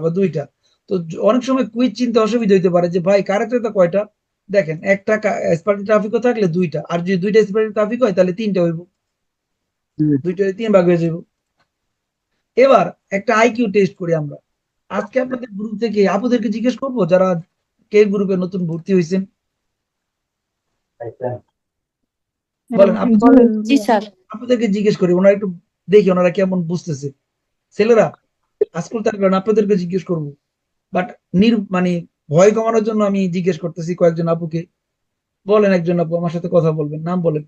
আবার দুইটা। তো অনেক সময় কুইজ চিনতে অসুবিধা হইতে পারে যে ভাই কারেক্ট কয়টা? দেখেন একটা স্পার্টি ট্রাফিকও থাকলে দুইটা। আর যদি দুইটা স্পার্টি ট্রাফিক হয় তাহলে তিনটা হইব। দুইটা তিন ভাগ হয়ে যাব এবার একটা আইকিউ টেস্ট করি আমরা। আজকে আপনাদের গ্রুপ থেকে আপুদেরকে জিজ্ঞেস করব যারা কে গ্রুপে নতুন ভর্তি হয়েছেন বলেন আপু আপনাদেরকে জিজ্ঞেস করি ওনারা একটু দেখি ওনারা কেমন বুঝতেছে। ছেলেরা আজকাল কারণে আপনাদেরকে জিজ্ঞেস করব। বাট নির মানে ভয় কমানোর জন্য আমি জিজ্ঞেস করতেছি কয়েকজন আপুকে। বলেন একজন আপু আমার সাথে কথা বলবেন নাম বলেন।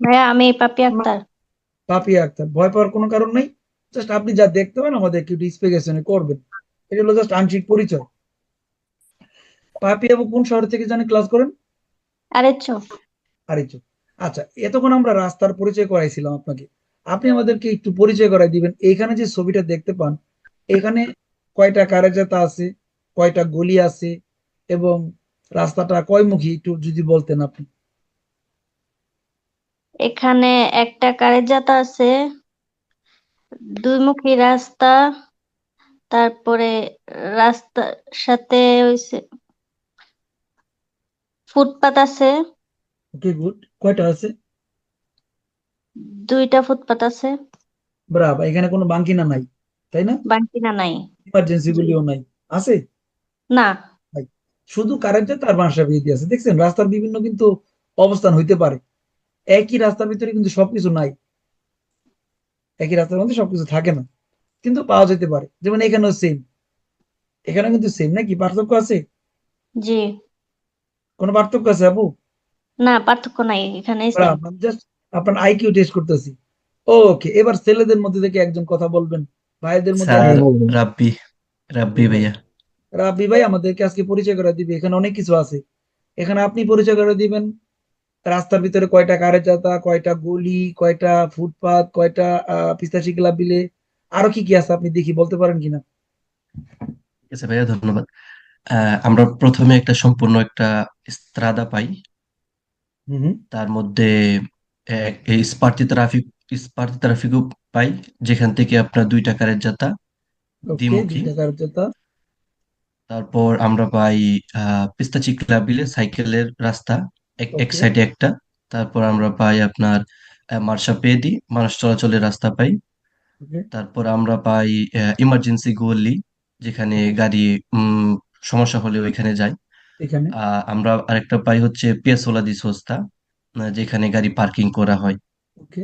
ভাইয়া আমি পাপি আক্তার। পাপিয়া আক্তার ভয় পাওয়ার কোনো কারণ নেই। জাস্ট আপনি যা দেখতে পান আমাদের একটু ডিসপ্লেকেশনে করবেন। এটা হলো জাস্ট আংশিক পরিচয়। পাপি আপু কোন শহর থেকে জানি ক্লাস করেন? আরেচ্ছো আরিচু আচ্ছা এতক্ষণ আমরা রাস্তার পরিচয় করাইছিলাম আপনাকে। আপনি আমাদেরকে একটু পরিচয় করাই দিবেন। এইখানে যে ছবিটা দেখতে পান এখানে কয়টা কারেজাতা আছে কয়টা গলি আছে এবং রাস্তাটা কয়মুখী একটু যদি বলতেন আপনি। এখানে একটা কারের যাতা আছে দুইমুখী রাস্তা তারপরে রাস্তার সাথে হইছে ফুটপাত আছে। Okay good. কয়টা আছে? দুইটা ফুটপাত আছে। ব্রাভ এখানে কোনো বাঙ্কিনা নাই? তাই না? বাঙ্কিনা নাই। ইমার্জেন্সি গুলিও নাই। আছে? না। শুধু কারেন্টে তার বাসা বিয়ে আছে দেখছেন রাস্তার বিভিন্ন কিন্তু অবস্থান হইতে পারে। একই রাস্তার ভিতরে কিন্তু সবকিছু নাই। একই রাস্তার মধ্যে সবকিছু থাকে না। কিন্তু পাওয়া যেতে পারে। যেমন এখানেও সেম এখানে কিন্তু সেম নাকি? পার্থক্য আছে? জি। কোনো পার্থক্য আছে আপু? না পার্থক্য নাই। এখানে জাস্ট আপনার আইকিউ টেস্ট করতেছি। ওকে এবার ছেলেদের মধ্যে থেকে একজন কথা বলবেন। ভাইদের মধ্যে রাব্বি রাব্বি ভাইয়া। রাব্বি ভাই আমাদেরকে আজকে পরিচয় করে দিবে। এখানে অনেক কিছু আছে। এখানে আপনি পরিচয় করে দিবেন। রাস্তার ভিতরে কয়টা কারের যাতা কয়টা গলি কয়টা ফুটপাত কয়টা আহ, পিস্তাশি ক্লাব বিলে। আরও কি কি আছে আপনি দেখি বলতে পারেন কিনা? ঠিক আছে ভাইয়া ধন্যবাদ। আহ, আমরা প্রথমে একটা সম্পূর্ণ একটা স্ত্রাদা পাই। তার মধ্যে ট্রাফিক স্পার্তি ট্রাফিকও পাই যেখান থেকে আপনার দুইটা কারের যাতা দ্বিমুখী দুইটা কারের তারপর আমরা পাই আহ পিস্তাচি ক্লাব বিলে সাইকেলের রাস্তা এক এক Okay. সাইডে একটা। তারপর আমরা পাই আপনার আহ, মার্শা পেদি মানুষ চলাচলের রাস্তা পাই। তারপর আমরা পাই ইমার্জেন্সি গলি যেখানে গাড়ি উম সমস্যা হলে ওইখানে যায়। এখানে? আহ, আমরা আরেকটা পাই হচ্ছে পিয়াসোলা দি সোস্তা যেখানে গাড়ি পার্কিং করা হয়। ওকে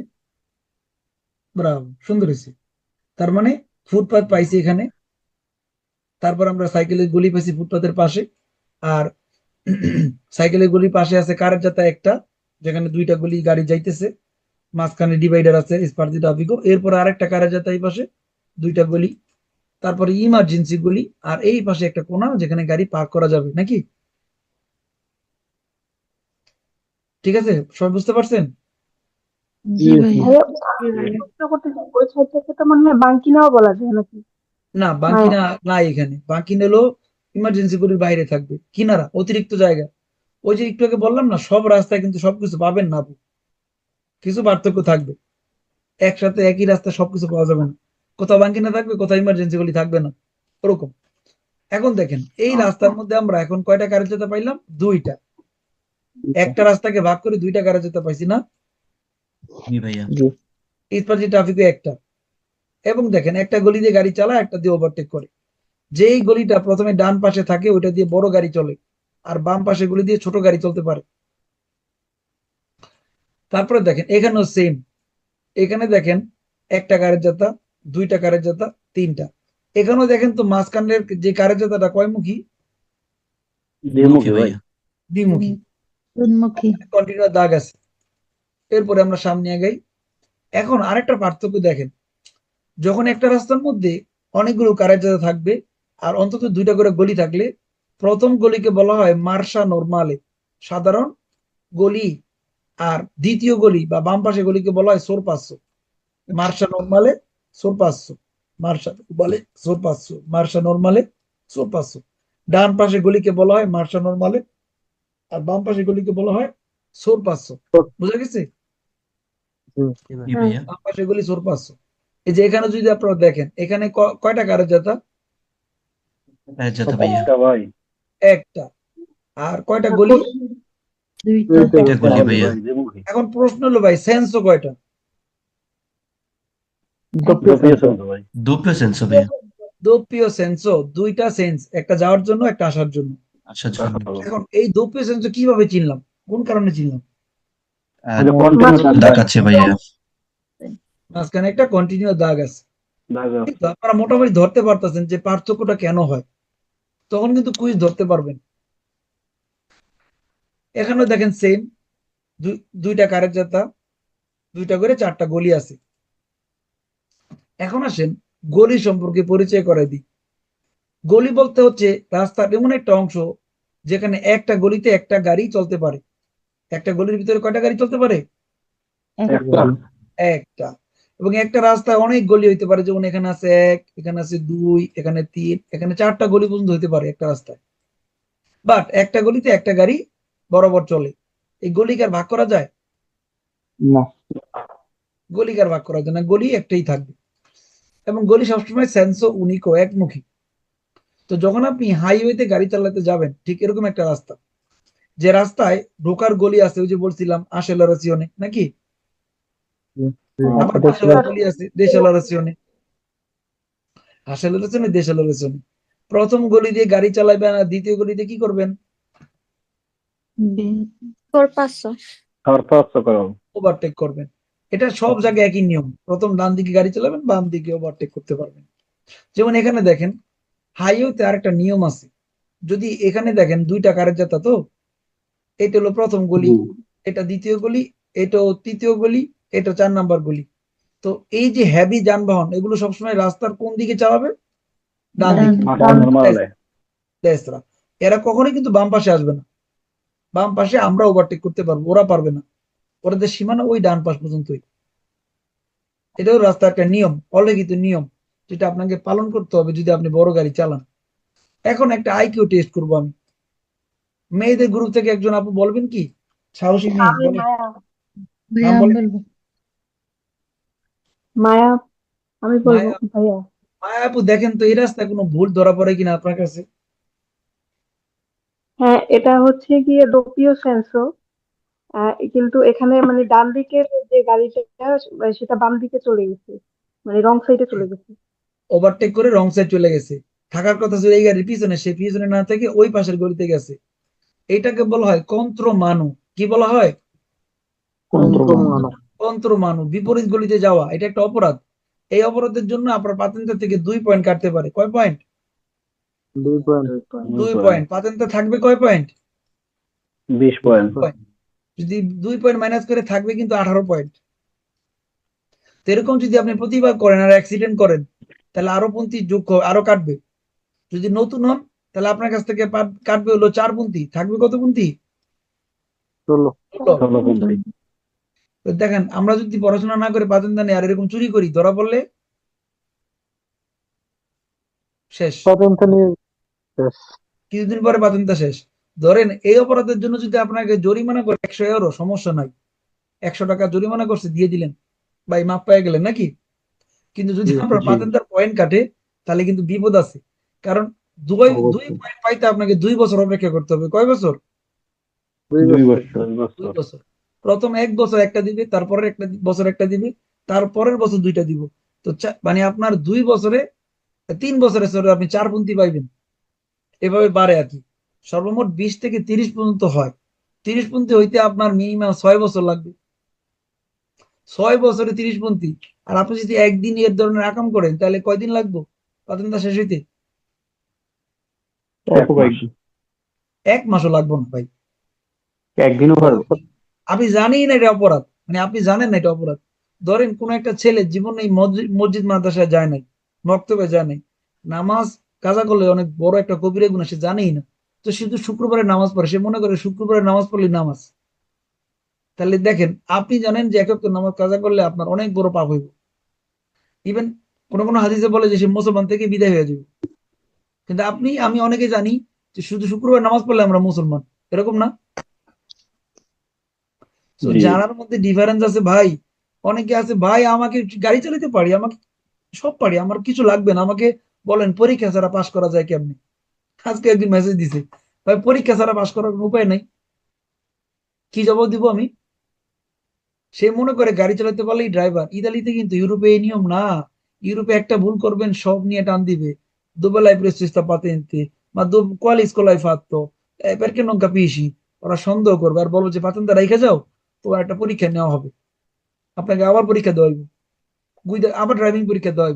ব্রাভো সুন্দর হয়েছে তার মানে পাইছি এখানে। তারপর আমরা গলি পাইছি পাশে। আর সাইকেলের গলির পাশে আছে কারের যাতা একটা, যেখানে দুইটা গলি গাড়ি যাইতেছে। মাঝখানে ডিভাইডার আছে স্পার্জি ট্রাফিকও এরপর আরেকটা কারের যাতা এই পাশে, দুইটা গলি। তারপরে ইমার্জেন্সি গলি। আর এই পাশে একটা কোণা যেখানে গাড়ি পার্ক করা যাবে, নাকি? ঠিক আছে? সবাই বুঝতে পারছেন? না বাঙ্কিনা নাই এখানে। বাঙ্কিনা হলো ইমার্জেন্সি গলির বাইরে থাকবে। কিনারা অতিরিক্ত জায়গা। ওই যে একটু আগে বললাম না সব রাস্তায় কিন্তু সবকিছু পাবেন না কিছু পার্থক্য থাকবে। একসাথে একই রাস্তায় সবকিছু পাওয়া যাবে না। কোথাও বাঙ্কিনা থাকবে কোথাও ইমার্জেন্সি গুলি থাকবে না। ওরকম। এখন দেখেন এই রাস্তার মধ্যে আমরা এখন কয়টা কারের যেতে পাইলাম? দুইটা। একটা রাস্তাকে ভাগ করে দুইটা কারের যেতে পাইছি না। জি ভাইয়া। ইস্পাতি ট্রাফিকও একটা। এবং দেখেন একটা গলি দিয়ে গাড়ি চালায় একটা দিয়ে ওভারটেক করে। যেই গলিটা প্রথমে ডান পাশে থাকে ওইটা দিয়ে বড় গাড়ি চলে। আর বাম পাশে গলি দিয়ে ছোট গাড়ি চলতে পারে। তারপরে দেখেন এখানেও সেম এখানে দেখেন একটা কারের যাতা দুইটা কারের যাতা তিনটা। এখানেও দেখেন তো মাঝখানের যে কারের যাতাটা কয়মুখী দ্বিমুখী ভাই। দ্বিমুখী উন্মুখী কন্টিনিউ দাগ আছে। এরপরে আমরা সামনে আগাই। এখন আরেকটা পার্থক্য দেখেন। যখন একটা রাস্তার মধ্যে অনেকগুলো কারের জায়গা থাকবে আর অন্তত দুইটা করে গলি থাকলে প্রথম গলিকে বলা হয় মার্শা নরমালে। সাধারণ গলি আর দ্বিতীয় গলি বা বাম পাশে গলিকে বলা হয় সোর সোরপাস্য মার্শা নরমালে সোরপাস্য মার্শা বলে সোরপাস্য মার্শা নরমালে সোরপাস্য ডান পাশে গলিকে বলা হয় মার্শা নরমালে আর বাম পাশে গলিকে বলা হয় সোরপাস্য বুঝা গেছে? ভাইয়া বাম পাশে এই যে এখানে যদি আপনারা দেখেন এখানে কয়টা কারের জাতা একটা আর কয়টা গলি? এখন প্রশ্ন হলো ভাই সেন্সও কয়টা? সেন্স দুইটা সেন্স একটা যাওয়ার জন্য একটা আসার জন্য। এখন এই কীভাবে চিনলাম? কোন কারণে চিনলাম? দাগ আছে ভাইয়া। মাঝখানে একটা কন্টিনিউ দাগ আছে। দাগ আছে। কিন্তু আপনারা মোটামুটি ধরতে পারতেছেন যে পার্থক্যটা কেন হয়। তখন কিন্তু কুইজ ধরতে পারবেন। এখানেও দেখেন সেম দুইটা কারের জাতা দুইটা করে চারটা গলি আছে। এখন আসেন গলি সম্পর্কে পরিচয় করাই দিই। গলি বলতে হচ্ছে রাস্তার এমন একটা অংশ যেখানে একটা গলিতে একটা গাড়ি চলতে পারে। একটা গলির ভিতরে কয়টা গাড়ি চলতে পারে? একটা। এবং একটা রাস্তায় অনেক গলি হইতে পারে যেমন এখানে আছে এক এখানে আছে দুই এখানে তিন এখানে চারটা গলি পর্যন্ত হইতে পারে একটা রাস্তায়। বাট একটা গলিতে একটা গাড়ি বরাবর চলে। এই গলিকার ভাগ করা যায়? না। গলিকার ভাগ করা যায় না গলি একটাই থাকবে। এবং গলি সবসময় সেন্সো উনিকো একমুখী। তো যখন আপনি হাইওয়েতে গাড়ি চালাতে যাবেন ঠিক এরকম একটা রাস্তা। যে রাস্তায় ঢোকার গলি আছে ওই যে বলছিলাম আশেলারাসিওনে নাকি? আবার পাশে আবার গলি আছে দেশালারাসিওনে আশেলারাসিওনে দেশালারাসিওনে প্রথম গলি দিয়ে গাড়ি চালাবেন আর দ্বিতীয় গলিতে কি করবেন? ওভারটেক করবেন। এটা সব জায়গায় একই নিয়ম। প্রথম ডান দিকে গাড়ি চালাবেন বাম দিকে ওভারটেক করতে পারবেন। যেমন এখানে দেখেন হাইওয়েতে আরেকটা নিয়ম আছে। যদি এখানে দেখেন দুইটা কারের যাতা তো এটা হলো প্রথম গলি এটা দ্বিতীয় গলি এটা তৃতীয় গলি এটা চার নাম্বার গলি। তো এই যে হেভি যানবাহন এগুলো সবসময় রাস্তার কোন দিকে চালাবে? ডান দিকে। এরা কখনোই কিন্তু বাম পাশে আসবে না। বাম পাশে আমরা ওভারটেক করতে পারব ওরা পারবে না। ওদের সীমানা ওই ডান পাশ পর্যন্তই। এটাও রাস্তার একটা নিয়ম অলিখিত নিয়ম যেটা আপনাকে পালন করতে হবে যদি আপনি বড় গাড়ি চালান। এখন একটা আইকিউ টেস্ট করব আমি। মেয়েদের গ্রুপ থেকে একজন আপু বলবেন কি? সাহসী মেয়ে আমি মায়া। মায়া আমি বলব মায়া। ভাইয়া। মায়া আপু দেখেন তো এই রাস্তায় কোনো ভুল ধরা পড়ে কিনা আপনার কাছে? হ্যাঁ এটা হচ্ছে গিয়ে ডোপিও সেন্সো কিন্তু এখানে মানে ডান দিকের যে গাড়িটা সেটা বাম দিকে চলে গেছে। মানে রং সাইডে চলে গেছে। ওভারটেক করে রং সাইড চলে গেছে। থাকার কথা ছিল এই গাড়ির পিছনে সে পিছনে না থেকে ওই পাশের গলিতে গেছে। এইটাকে বলা হয় কন্ত্র মানু কি বলা হয়? কন্ত্র মানু বিপরীত গলিতে যাওয়া এটা একটা অপরাধ। এই অপরাধের জন্য আপনার পাতেন্তা থেকে দুই পয়েন্ট কাটতে পারে। কয় পয়েন্ট? দুই পয়েন্ট। পাতেন্তা থাকবে কয় পয়েন্ট? বিশ পয়েন্ট। যদি দুই পয়েন্ট মাইনাস করে থাকবে কিন্তু আঠারো পয়েন্ট। এরকম যদি আপনি প্রতিবার করেন আর অ্যাক্সিডেন্ট করেন তাহলে আরও পন্থী যোগ আরও কাটবে। যদি নতুন হন তাহলে আপনার কাছ থেকে কাটবে হলো চার পন্থী থাকবে কত পন্থী দেখেন আমরা যদি পড়াশোনা না করে পাতেন দানে আর এরকম চুরি করি ধরা পড়লে? শেষ। কিছুদিন পরে পাতেনটা শেষ। ধরেন এই অপরাধের জন্য যদি আপনাকে জরিমানা করে একশো এরো সমস্যা নাই। একশো টাকা জরিমানা করছে দিয়ে দিলেন। ভাই মাপ পেয়ে গেলেন নাকি? কিন্তু যদি আপনার জি। পয়েন্ট কাটে তাহলে কিন্তু বিপদ আছে। কারণ দুই দুই পয়েন্ট পাইতে আপনাকে দুই বছর অপেক্ষা করতে হবে। কয় বছর? দুই প্রথম এক বছর একটা দিবে তারপরের একটা বছর একটা দিবে তারপরের বছর দুইটা দিব। তো মানে আপনার দুই বছরে তিন বছরে সরে আপনি চার পন্থী পাইবেন। এভাবে বাড়ে আর কি। সর্বমোট বিশ থেকে তিরিশ পর্যন্ত হয়। তিরিশ পন্থী হইতে আপনার মিনিমাম ছয় বছর লাগবে। ছয় বছরে তিরিশ পন্থী। আর আপনি যদি একদিন এর ধরনের আকাম করেন তাহলে কয়দিন লাগবে? পাতেনটা শেষ হইতে? মাস। এক মাসও লাগবে না ভাই। একদিনও পারব আপনি জানেই না এটা অপরাধ। মানে আপনি জানেন না এটা অপরাধ। ধরেন কোন একটা ছেলে জীবনে এই মসজিদ মাদ্রাসায় যায় নাই মক্তবে যায় নাই। নামাজ কাজা করলে অনেক বড় একটা কবিরা গুণা সে জানেই না। তো শুধু শুক্রবারে নামাজ পড়ে সে মনে করে শুক্রবারে নামাজ পড়লে নামাজ। তাহলে দেখেন আপনি জানেন যে এক নামাজ কাজা করলে আপনার অনেক বড় পাপ হইব। ইভেন কোন কোন হাদিসে বলে যে সে মুসলমান থেকে বিদায় হয়ে যাবে। কিন্তু আপনি আমি অনেকে জানি যে শুধু শুক্রবার নামাজ পড়লে আমরা মুসলমান। এরকম না? তো জানার মধ্যে ডিফারেন্স আছে ভাই অনেকে আছে ভাই আমাকে গাড়ি চালাতে পারি? আমাকে সব পারি আমার কিছু লাগবে না। আমাকে বলেন পরীক্ষা ছাড়া পাশ করা যায় কেমনি? আজকে একদিন মেসেজ দিছে ভাই পরীক্ষা ছাড়া পাশ করার উপায় নাই। কি জবাব দিব আমি? সে মনে করে গাড়ি চালাতে পারলেই ড্রাইভার ইতালিতে কিন্তু ইউরোপে এই নিয়ম না। ইউরোপে একটা ভুল করবেন সব নিয়ে টান dive dove l'hai preso questa patente? Ma dove, quale scuola hai fatto? Eh, perché non capisci? ওরা সন্দেহ করবে আর বলব যে পাতেনটা রেখে যাও তোমার একটা পরীক্ষা নেওয়া হবে আপনাকে আবার পরীক্ষা দেওয়া আবার ড্রাইভিং পরীক্ষা দেওয়া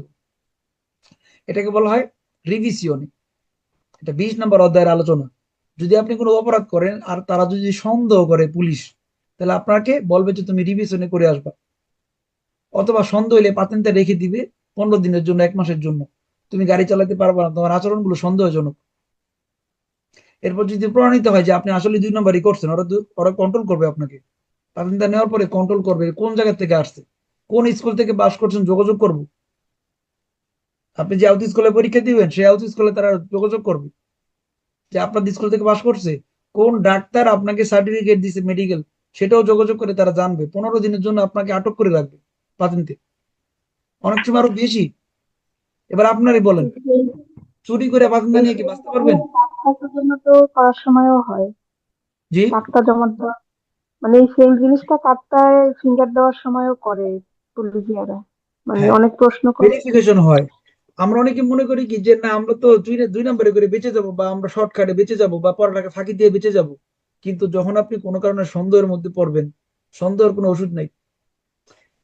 এটাকে বলা হয় রিভিশনে এটা বিশ নম্বর অধ্যায়ের আলোচনা যদি আপনি কোনো অপরাধ করেন আর তারা যদি সন্দেহ করে পুলিশ তাহলে আপনাকে বলবে যে তুমি রিভিশনে করে আসবা অথবা সন্দেহ হলে পাতেনটা রেখে দিবে পনেরো দিনের জন্য এক মাসের জন্য তুমি গাড়ি চালাতে পারবা না, তোমার আচরণগুলো সন্দেহজনক। এরপর যদি প্রমাণিত হয় যে আপনি আসলে দুই নম্বরই করছেন, ওরা ওরা কন্ট্রোল করবে আপনাকে। পাতেনটা নেওয়ার পরে কন্ট্রোল করবে কোন জায়গা থেকে আসছে। কোন স্কুল থেকে পাস করছেন, যোগাযোগ করব। আপনি যে আউট স্কুলে পরীক্ষা দিবেন, সেই আউট স্কুলে তারা যোগাযোগ করবে। যে আপনার স্কুল থেকে পাস করছে, কোন ডাক্তার আপনাকে সার্টিফিকেট দিছে মেডিকেল সেটাও যোগাযোগ করে তারা জানবে। পনেরো দিনের জন্য আপনাকে আটক করে রাখবে পাতেন্তে অনেক সময় আরও বেশি। এবার আপনারই বলেন। চুরি করে পাতেন্তা নিয়ে কি বাঁচতে পারবেন? জন্য তো করার সময়ও হয় জি। কার্ডটা জমা দেওয়া মানে এই সেম জিনিসটা কার্ডটায় ফিঙ্গার দেওয়ার সময়ও করে পুলিশিয়ারা। মানে হ্যাঁ। অনেক প্রশ্ন করে। ভেরিফিকেশন হয়। আমরা অনেকে মনে করি কি যে না আমরা তো দুই দুই নম্বরে করে বেঁচে যাব বা আমরা শর্টকাটে বেঁচে যাব বা পড়াটাকে ফাঁকি দিয়ে বেঁচে যাব। কিন্তু যখন আপনি কোনো কারণে সন্দেহের মধ্যে পড়বেন সন্দেহের কোনো ওষুধ নেই।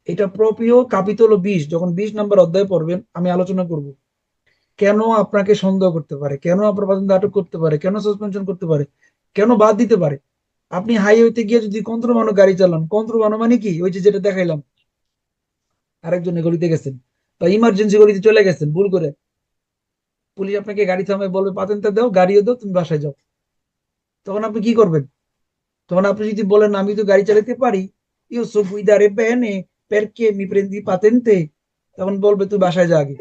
এটা প্রপিও কাপিতল বিশ, যখন বিশ নাম্বার অধ্যায় পড়বেন, আমি আলোচনা করব। কেন আপনাকে সন্দেহ করতে পারে? কেন আপনার পর্যন্ত আটক করতে পারে? কেন সাসপেনশন করতে পারে? কেন বাদ দিতে পারে? আপনি হাইওয়েতে গিয়ে যদি কন্ত্রমানো গাড়ি চালান কন্ত্রমানো মানে কি? ওই যেটা দেখাইলাম। আরেকজনে গলিতে গেছেন, বা ইমার্জেন্সি গলিতে চলে গেছেন, ভুল করে। পুলিশ আপনাকে গাড়ি থামায়, বলবে, পাতেনটা দাও, গাড়িও দাও, তুমি বাসায় যাও। তখন আপনি কি করবেন? তখন আপনি যদি বলেন, আমি তো গাড়ি চালাতে পারি। Io so guidare bene perché mi prendi patente তখন বলবে তুই বাসায় যা আগে